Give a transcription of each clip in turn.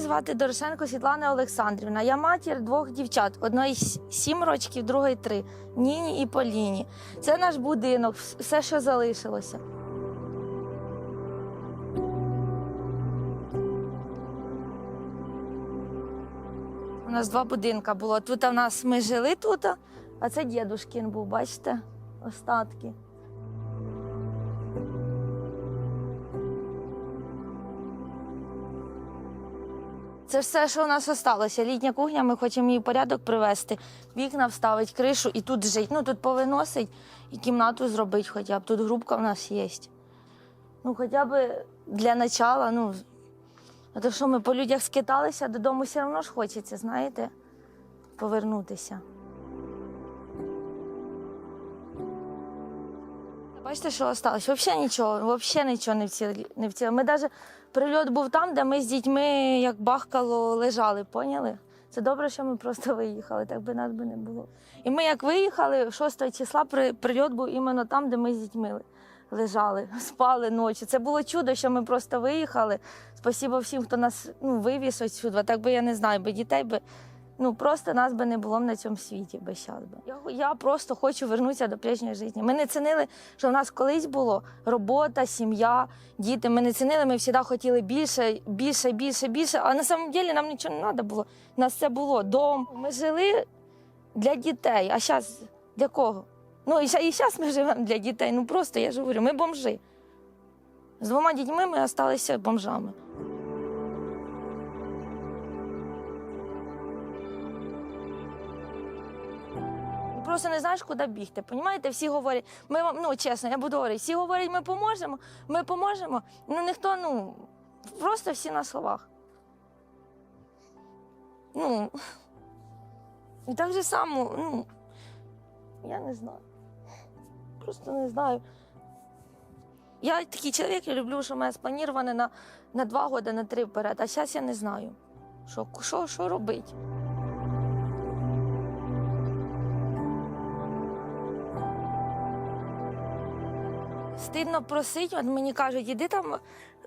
звати Дорошенко Світлана Олександрівна. Я матір двох дівчат: одної сім років, другої три Ніні і Поліні. Це наш будинок, все, що залишилося. У нас два будинка було. Тут у нас ми жили тут, а це дідушкін був, бачите, остатки. Це все, що у нас залишилося. Літня кухня, ми хочемо її в порядок привести, вікна вставити, кришу і тут жити. Ну тут повиносить і кімнату зробити хоча б. Тут грубка в нас є. Ну, хоча б для начала, ну. А то що ми по людях скиталися, додому все одно ж хочеться, знаєте, повернутися. Бачите, що осталось? Взагалі нічого, взагалі нічого не вцілі. Не вцілі. Ми навіть прильот був там, де ми з дітьми, як бахкало, лежали, поняли? Це добре, що ми просто виїхали, так би нас би не було. І ми як виїхали, 6 числа при- прильот був іменно там, де ми з дітьми лежали, спали ночі. Це було чудо, що ми просто виїхали. Спасибо всім, хто нас ну, вивіз отсюди. Так би я не знаю, би дітей би. Ну просто нас би не було на цьому світі би щас би. Я, я просто хочу вернутися до прежньої життя. Ми не цінили, що в нас колись було робота, сім'я, діти. Ми не цінили, ми завжди хотіли більше, більше, більше, більше. А на самом деле нам нічого не треба було. У нас все було дом. Ми жили для дітей. А зараз для кого? Ну і зараз ми живемо для дітей. Ну просто я ж говорю, ми бомжи. З двома дітьми ми залишилися бомжами. Просто не знаєш, куди бігти. Понімаєте? Всі говорять, ми вам, ну чесно, я буду говорити, всі говорять, ми поможемо, ми поможемо. Ну ніхто, ну, просто всі на словах. Ну, і так же само, ну, я не знаю. Просто не знаю. Я такий чоловік, я люблю, що в мене сплановане на, на два роки, на три вперед. А зараз я не знаю, що, що, що робити. Стидно просить, от мені кажуть, іди там,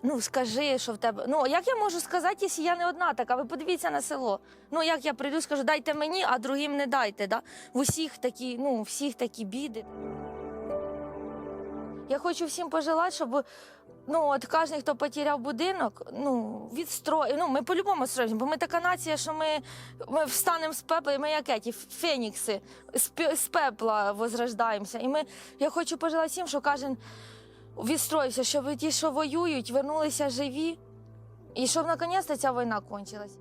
ну скажи, що в тебе. Ну як я можу сказати, якщо я не одна така? Ви подивіться на село. Ну як я прийду, скажу, дайте мені, а другим не дайте. Да? В усіх такі, ну, всіх такі біди. Я хочу всім пожелати, щоб ну, от кожен, хто потеряв будинок, ну, відстроїв. Ну, ми по-любому строїмо, бо ми така нація, що ми, ми встанемо з пепла, і ми як ті фенікси, з, з пепла возрождаємося. І ми, я хочу пожелати всім, що кожен відстроївся, щоб ті, що воюють, вернулися живі, і щоб наконець ця війна кончилась.